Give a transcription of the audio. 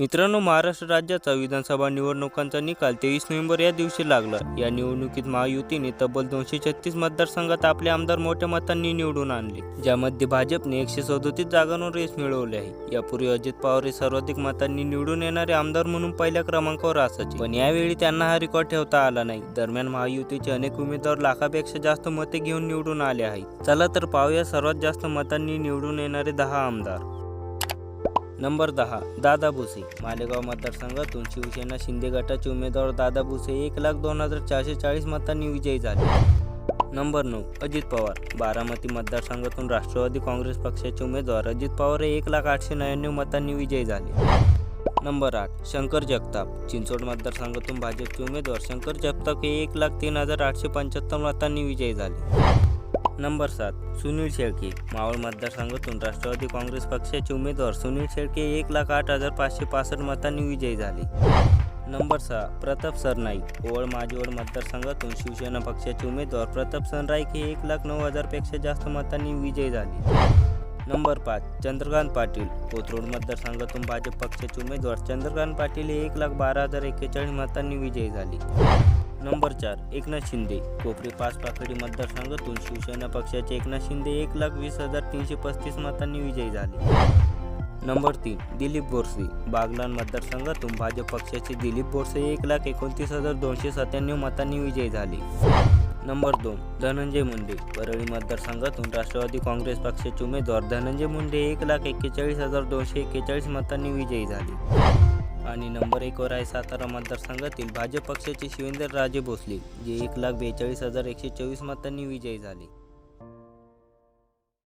मित्रांनो महाराष्ट्र राज्याचा विधानसभा निवडणुकांचा निकाल तेवीस नोव्हेंबर या दिवशी लागला. या निवडणुकीत महायुतीने तब्बल दोनशे छत्तीस मतदारसंघात आपले आमदार मोठ्या मतांनी निवडून आणले. ज्यामध्ये भाजपने एकशे सदोतीस जागांवर रेस मिळवले आहे. यापूर्वी अजित पवार हे सर्वाधिक मतांनी निवडून येणारे आमदार म्हणून पहिल्या क्रमांकावर असायचे. पण यावेळी त्यांना हा रेकॉर्ड ठेवता आला नाही. दरम्यान महायुतीचे अनेक उमेदवार लाखापेक्षा जास्त मते घेऊन निवडून आले आहेत. चला तर पाहूया सर्वात जास्त मतांनी निवडून येणारे दहा आमदार. नंबर दहा दादा भुसे मालेगाव मतदारसंघातून शिवसेना शिंदे गटाचे उमेदवार दादा भुसे एक लाख दोन हजार चारशे चाळीस मतांनी विजयी झाले. नंबर नऊ अजित पवार बारामती मतदारसंघातून राष्ट्रवादी काँग्रेस पक्षाचे उमेदवार अजित पवार हे एक लाख आठशे नव्याण्णव मतांनी विजयी झाले. नंबर आठ शंकर जगताप चिंचवड मतदारसंघातून भाजपचे उमेदवार शंकर जगताप हे एक लाख तीन हजार आठशे पंच्याहत्तर मतांनी विजयी झाले. नंबर सात सुनील शेळके मावळ मतदारसंघातून राष्ट्रवादी काँग्रेस पक्षाचे उमेदवार सुनील शेळके एक लाख आठ हजार पाचशे पासष्ट मतांनी विजयी झाले. नंबर सहा प्रताप सरनाईक ओवळ माजीवड मतदारसंघातून शिवसेना पक्षाचे उमेदवार प्रताप सरनाईक हे एक लाख नऊ हजारपेक्षा जास्त मतांनी विजयी झाले. नंबर पाच चंद्रकांत पाटील कोथरूड मतदारसंघातून भाजप पक्षाचे उमेदवार चंद्रकांत पाटील हे एक लाख बारा हजार एक्केचाळीस मतांनी विजयी झाले. नंबर चार एकनाथ शिंदे. कोपरी पाच पाकडी मतदारसंघातून शिवसेना पक्षाचे एकनाथ शिंदे एक लाख वीस हजार तीनशे पस्तीस मतांनी विजयी झाले. नंबर तीन दिलीप बोरसे. बागलान मतदारसंघातून भाजप पक्षाचे दिलीप बोरसे एक लाख एकोणतीस हजार दोनशे सत्त्याण्णव मतांनी विजयी झाले. नंबर दोन धनंजय मुंडे. परळी मतदारसंघातून राष्ट्रवादी काँग्रेस पक्षाचे उमेदवार धनंजय मुंडे एक लाख एक्केचाळीस हजार दोनशे एक्केचाळीस मतांनी विजयी झाले. आणि नंबर एकवर आहे सातारा मतदारसंघातील भाजप पक्षाचे शिवेंद्र राजे भोसले जे एक लाख बेचाळीस हजार एकशे चोवीस मतांनी विजयी झाले.